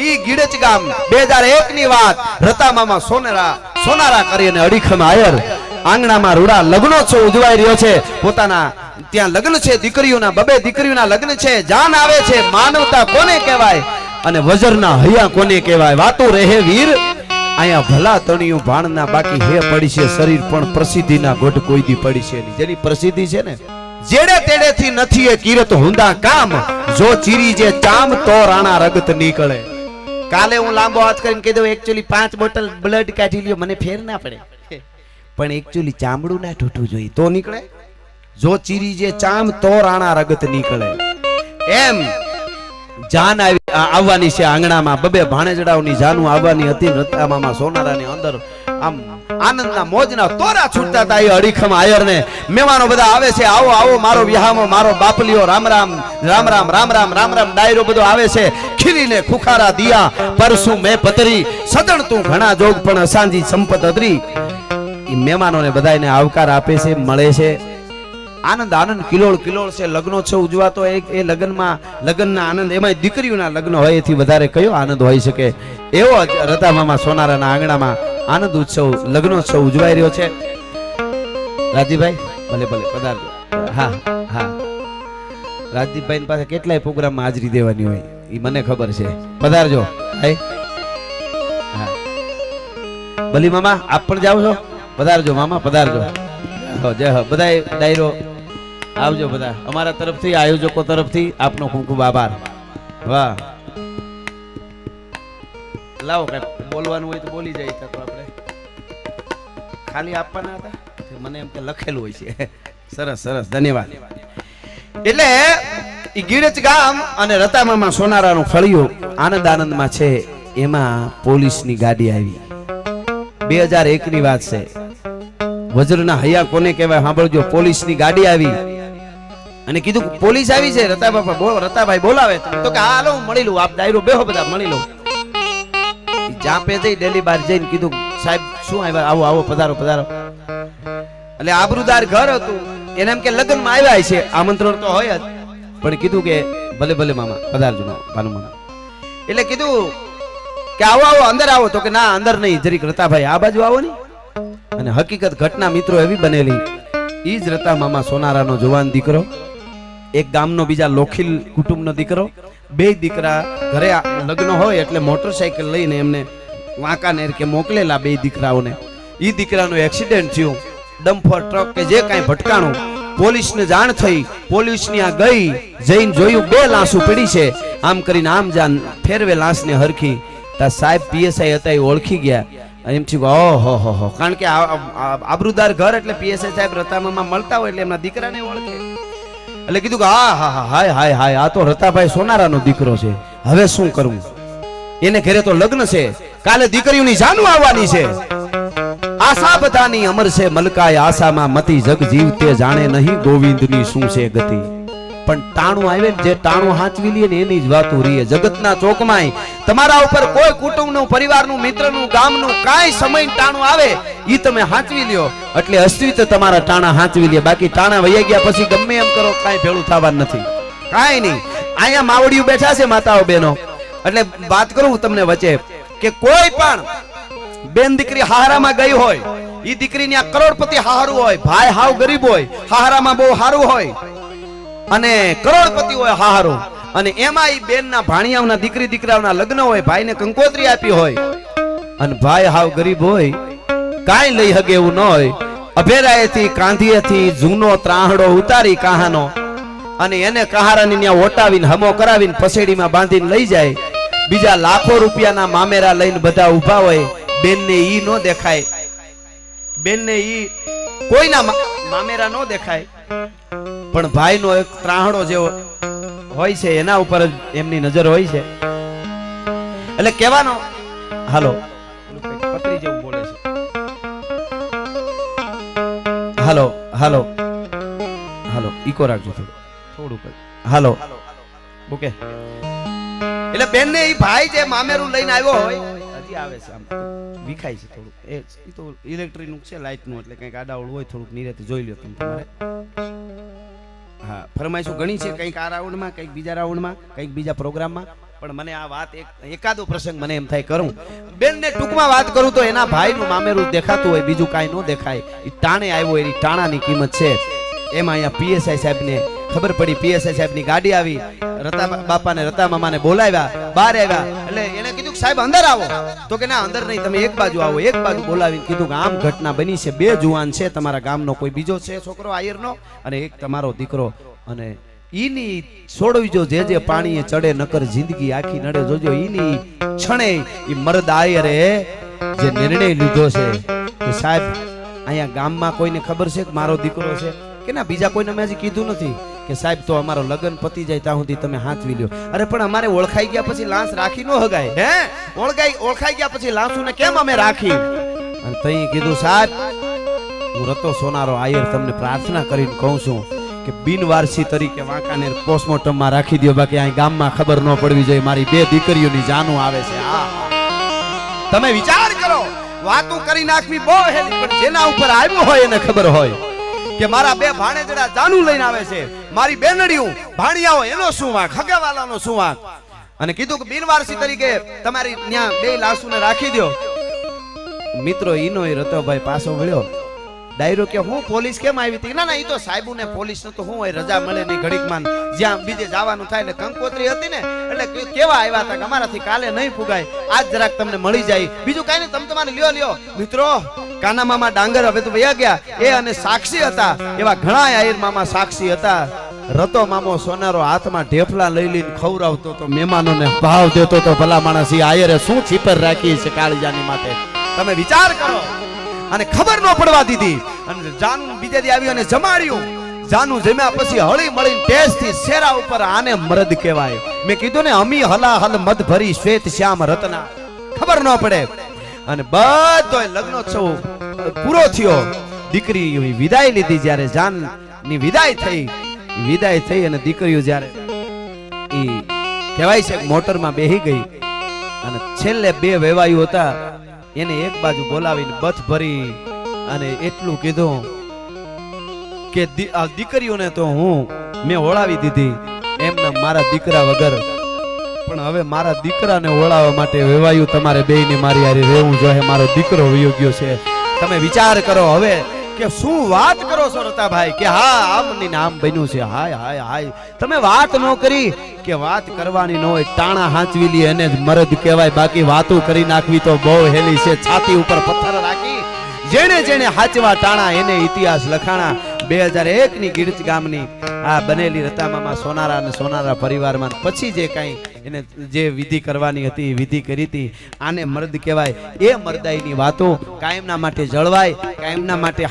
ઈ ગીડચ ગામ બે હજાર એક ની વાત. રતામામાં સોનેરા સોનારા કરીને અડીખમ આયર. આંગણામાં રૂડા લગ્નોત્સવ ઉજવાઈ રહ્યો છે. પોતાના ત્યાં લગ્ન છે, દીકરીઓના બબે દીકરીઓના લગ્ન છે. જાન આવે છે, માનવતા કોને કહેવાય? અને વજરના હૈયા કોને કહેવાય? વાતો રહે વીર. અહીંયા ભલા તણિયું ભાણના બાકી હે પડી છે શરીર, પણ પ્રસિદ્ધિના ગોઢ કોઈ દી પડી છે. જેની પ્રસિદ્ધિ છે ને, જેડે તેડેથી નથી એ કિરત હુંદા કામ. જો ચીરી જે ચામ તો રાણા રગત નીકળે. કાલે હું લાંબો હાથ કરીને કહી દઉં એકચ્યુઅલી પાંચ બોટલ બ્લડ કાઢી લ્યો, મને ફેર ના પડે. પણ એકચ્યુઅલી ચામડું ના તૂટવું જોઈએ, તો નીકળે. જો ચીરી જે ચામ, તો રાણા રગત નીકળે. એમ જાન આવી આવવાની છે આંગણામાં. બબે ભાણેજડાઓની જાનું આવવાની હતી રતામામાં સોનારાની અંદર આમ આનંદના મોજના તોરા છૂટતા હતા એ અડીખમ આયરને. મહેમાનો બધા આવે છે, આવો આવો, મારો વિહામો, મારો બાપલીઓ રામ રામ રામ રામ રામ રામ રામ રામ, ડાયરો બધો આવે છે. ખીરીને ખુખારા દિયા, પરસું મેં પતરી સદણ તું ઘણા જોગ પણ અસાંજી સંપત અતરી એ મહેમાનોને બધાને આવકાર આપે છે, મળે છે. આનંદ આનંદ, કિલોળ કિલોળ છે. લગ્નોત્સવ ઉજવાતો એક એ લગ્નમાં, લગ્નના આનંદ એમાં દીકરીઓના લગ્ન હોય એથી વધારે કયો આનંદ હોઈ શકે? એવો જ રતામામા સોનારાના આંગણામાં આનંદ ઉત્સવ, લગ્નોત્સવ ઉજવાઈ રહ્યો છે. રાજીભાઈ ભલે ભલે, પધારજો. હા હા. રાજદીપભાઈ પાસે કેટલાય પ્રોગ્રામમાં હાજરી દેવાની હોય, એ મને ખબર છે. પધારજો. હા. ભલી મામા, આપ પણ જાઓ છો? પધારજો મામા, પધારજો. જય હો બધા ડાયરો, આવજો બધા. અમારા તરફથી, આયોજકો તરફથી આપનો ખૂબ ખૂબ આભાર. વાહ. લાવો કઈ બોલવાનું હોય તો બોલી જાય તો આપણે ખાલી આપવાના હતા? મને એમ કે લખેલું હોય છે. સરસ સરસ, ધન્યવાદ. એટલે ગીરજ ગામ અને રતામામાં સોનારાનું ફળિયું આનંદ આનંદમાં છે. એમાં પોલીસની ગાડી આવી. બે હજાર એક ની વાત છે. વજ્રના હૈયા કોને કહેવાય સાંભળજો. પોલીસની ગાડી આવી. અને કીધું પોલીસ આવી છે. રતા બાપા બોલો રતાભાઈ બોલાવે. તો કે, હાલો, હું મળી લઉં. આપ ડાયરો બેહો બધા, મળી લઉં. જાપે જઈ ડેલી બાર જઈને કીધું સાહેબ શું આવ્યા? આવો આવો પધારો પધારો. એટલે આબરૂદાર ઘર હતું. એને એમ કે લગ્નમાં આવ્યા છે. આમંત્રણ તો હોય જ. પણ કીધું કે ભલે ભલે મામા પધારજો મામા, ભાનુ મામા. એટલે કીધું કે આવો આવો અંદર આવો. તો કે ના અંદર નહીં. જરીક રતાભાઈ આ બાજુ આવો ને અને હકીકત ઘટના મિત્રો એવી બનેલી. ઈ જ રતા મામા સોનારાનો જવાન દીકરો. એક ગામનો બીજા લોખીલ કુટુંબનો દીકરો, બે દીકરા ઘરે લગ્ન હોય એટલે મોટરસાયકલ લઈને એમને વાંકાનેર કે મોકલેલા બે દીકરાઓને. એ દીકરાનું એક્સિડન્ટ થયું. ડમ્ફર ટ્રક કે જે કાંઈ ભટકાણું, પોલીસને જાણ થઈ, પોલીસની આ ગઈ, જઈને જોયું બે લાશો પડી છે. આમ કરીને આમ જાન ફેરવે લાશને હરખી. તા સાહેબ પીએસઆઈ હતા એ ઓળખી ગયા. એમ થયું ઓ હો હો હો. કારણ કે આબરૂદાર ઘર એટલે પીએસઆઈ સાહેબ રતામાં મળતા હોય એટલે એમના દીકરાને ઓળખે. એટલે કીધું કે, હા હા હા, હાય હાય હાય, આ તો રતાભાઈ સોનારાનો દીકરો છે. હવે શું કરવું એને ઘરે તો લગ્ન છે. કાલે દીકરીઓની જાનું આવવાની છે. આશા બધાની અમર છે મલકાય આશામાં મતી જગ જીવતે જાણે નહીં ગોવિંદની શું છે ગતિ. પણ ટાણું આવે ને જે ટાણું હાંચવી લે ને એની જ વાતો રીએ. જગતના ચોકમાં તમારા ઉપર કોઈ કુટુંબનું, પરિવારનું, મિત્રનું, ગામનું કાંઈ સમય ટાણું આવે ઈ તમે હાંચવી લ્યો. એટલે અસ્તિત્વ તમારા ટાણા હાંચવી લે. બાકી ટાણા વહી ગયા પછી ગમે એમ કરો, કાંઈ ભેળું થવાનું નથી. કાંઈ નહીં. અહીંયા માવડિયું બેઠા છે માતાઓ બહેનો. એટલે વાત કરું તમને વચ્ચે કે કોઈ પણ બેન દીકરી હારામાં ગઈ હોય, ઈ દીકરીની આ કરોડપતિ હારું હોય, ભાઈ હાવ ગરીબ હોય હારામાં બહુ હારું હોય, અને કરોડપતિ હોય હારું અને એમાં ઈ બેનના ભાણિયાઓના દીકરી દીકરાઓના લગ્ન હોય, ભાઈને કંકોત્રી આપી હોય, અને ભાઈ હાવ ગરીબ હોય કાંઈ લઈ હગે એવું ન હોય. અભેરાએથી કાંધીએથી, જૂનો ત્રાહડો ઉતારી કાહાનો. અને એને કહારાની ત્યાં ઓટાવીને, હમો કરાવીને પસેડીમાં બાંધીને લઈ જાય. બીજા લાખો રૂપિયાના મામેરા લઈને બધા ઊભા હોય. બેનને ઈ ન દેખાય. બેનને ઈ કોઈના મામેરા ન દેખાય. પણ ભાઈનો એક ત્રાહડો જેવો હોય છે, એના ઉપર જ એમની નજર હોય છે. એટલે કહેવાનો, હાલો કંઈક જેવું બોલે. હાલો હાલો. હાલો ઈકો રાખજો થોડુંક. હાલો. ઓકે. એટલે બેન ને ઈ ભાઈ જે મામેરું લઈને આવ્યો હોય હજી આવે છે આમ. વિખાય છે થોડું એ તો ઇલેક્ટ્રિકનું છે લાઇટનું એટલે કંઈક આડાવડ હોય થોડુંક નિરેતે જોઈ લ્યો તમે તમારે. હા ફરમાઈશું ઘણી છે કંઈક આ રાઉન્ડમાં કંઈક બીજા રાઉન્ડમાં કંઈક બીજા પ્રોગ્રામમાં. પણ મને આ વાત એક એકાદો પ્રસંગ મને એમ થાય કરું. બેનને ટૂંકમાં વાત કરું તો એના ભાઈનું મામેરું દેખાતું હોય, બીજું કાંઈ ન દેખાય. એ ટાણે આવ્યો, એની ટાણાની કિંમત છે. એમાં અહીંયા પીએસઆઈ સાહેબને ખબર પડી, પીએસઆઈ સાહેબની ગાડી આવી. રતા બાપાને, રતા મામાને બોલાવ્યા, બહાર આવ્યા. એટલે એને કીધું સાહેબ, અંદર આવો. તો કે ના, અંદર નહીં, તમે એક બાજુ આવો. એક બાજુ બોલાવીને કીધું કે આમ ઘટના બની છે. બે જુવાન છે, તમારા ગામનો કોઈ બીજો છે, છોકરો આયરનો? અને એક તમારો દીકરો. અને ઈની છોડવીજો જે જે પાણીએ ચડે નકર જિંદગી આખી નડે જોજો, ઈની ક્ષણે ઈ મરદ આયરે જે નિર્ણય લીધો છે કે સાહેબ, અહીંયા ગામમાં કોઈને ખબર છે કે મારો દીકરો છે? કે ના, બીજા કોઈને મેં હજી કીધું નથી કે સાહેબ, તો અમારો લગ્ન પતી જાય ત્યાં સુધી તમે હાથવી લ્યો. અરે, પણ અમારે ઓળખાઈ ગયા પછી લાંસ રાખી ન હગાય, હે? ઓળખાઈ ઓળખાઈ ગયા પછી લાંસુને કેમ અમે રાખી? અને તઈ કીધું, સાહેબ, હું રતો સોનારો આયર તમને પ્રાર્થના કરીને કહું છું કે બિનવારસી તરીકે વાંકાનેર પોસ્ટમોર્ટમમાં રાખી દો બાકી અહીં ગામમાં ખબર ન પડવી જોઈએ. મારી બે દીકરીઓની જાનું આવે છે. આ તમે વિચાર કરો. વાતો કરી નાખવી બહુ હેલી, પણ જેના ઉપર આવ્યું હોય એને ખબર હોય કે મારા બે ભાણેજડા જાનું લઈને આવે છે. મારી બેનડીયું ભાણિયાઓ, એનો શું વાંક? હગાવાલાનો શું વાંક? અને કીધું કે બિનવારસી તરીકે તમારી ત્યાં બે લાશુને રાખી દો મિત્રો, ઈનો રતોભાઈ પાછો વળ્યો. ડાયરો કે હું પોલીસ કેમ આવી હતી? ના ના એ તો સાહેબુ ને પોલીસ તો હું હોય, રજા મળે નહીં ઘડીકમાં જ્યાં બીજે જવાનું થાય ને કંકોત્રી હતી ને, એટલે કેવા આવ્યા હતા કે અમારાથી કાલે નહીં ફુગાય. આજ જરાક તમને મળી જાય. બીજું કાંઈ નહીં, તમે તમારે લ્યો લ્યો. મિત્રો, કાના મામા ડાંગર હવે તો વયા ગયા. એ અને સાક્ષી હતા. એવા ઘણા આયર મામા સાક્ષી હતા. રતો મામો સોનારો હાથમાં ઢેફલા લઈ લઈને ખવડાવતો તો, મહેમાનોને ભાવ દેતો તો ભલા માણસ એ આયરે શું છીપર રાખી છે કાળજાની માટે તમે વિચાર કરો. અને ખબર ન પડવા દીધી. અને જાનું બીજે દી આવ્યું અને જમાડ્યું. જાનું જમ્યા પછી હળી મળી ટેસ્ટથી શેરા ઉપર આને મરદ કહેવાય. મેં કીધું ને, અમી હલા હલ મદ ભરી શ્વેત શ્યામ રત્ના. ખબર ન પડે. અને બધો લગ્નોત્સવ પૂરો થયો. દીકરી વિદાય લીધી જ્યારે જાનની વિદાય થઈ. વિદાય થઈ અને દીકરીઓ જ્યારે એ કહેવાય છે મોટરમાં બેહી ગઈ. અને છેલ્લે બે વેવાયું હતા. એને એક બાજુ બોલાવીને બથ ભરી અને એટલું કીધું કે આ દીકરીઓને તો હું મેં ઓળાવી દીધી, એમને મારા દીકરા વગર. પણ હવે મારા દીકરાને ઓળાવવા માટે વેવાયું તમારે બેયને મારી હારી રહેવું જોઈએ, મારો દીકરો વયો છે. તમે વિચાર કરો હવે કે શું વાત કરો છો રતાભાઈ, કે હા આમ ની ને આમ બન્યું છે, હાય હાય હાય. તમે વાત ન કરી કે વાત કરવાની ન હોય, તાણા હાંચવી લે એને જ મરદ કહેવાય. બાકી વાતો કરી નાખવી તો બહુ હેલી છે. છાતી ઉપર પથ્થર રાખી જેને જેને હાચવા ટાણા એને ઇતિહાસ લખાણા. બે હજાર એક ની ગીરજ ગામની આ બનેલી રતામામાં સોનારા અને સોનારા પરિવારમાં પછી જે કાંઈ એને જે વિધિ કરવાની હતી વિધિ કરી હતી, આને મર્દ કહેવાય. એ મર્દાઈની વાતો કાયમના માટે જળવાય, કાયમના માટે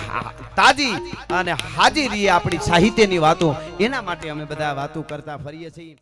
તાજી અને હાજી રહી આપણી સાહિત્યની વાતો. એના માટે અમે બધા વાતો કરતા ફરીએ છીએ.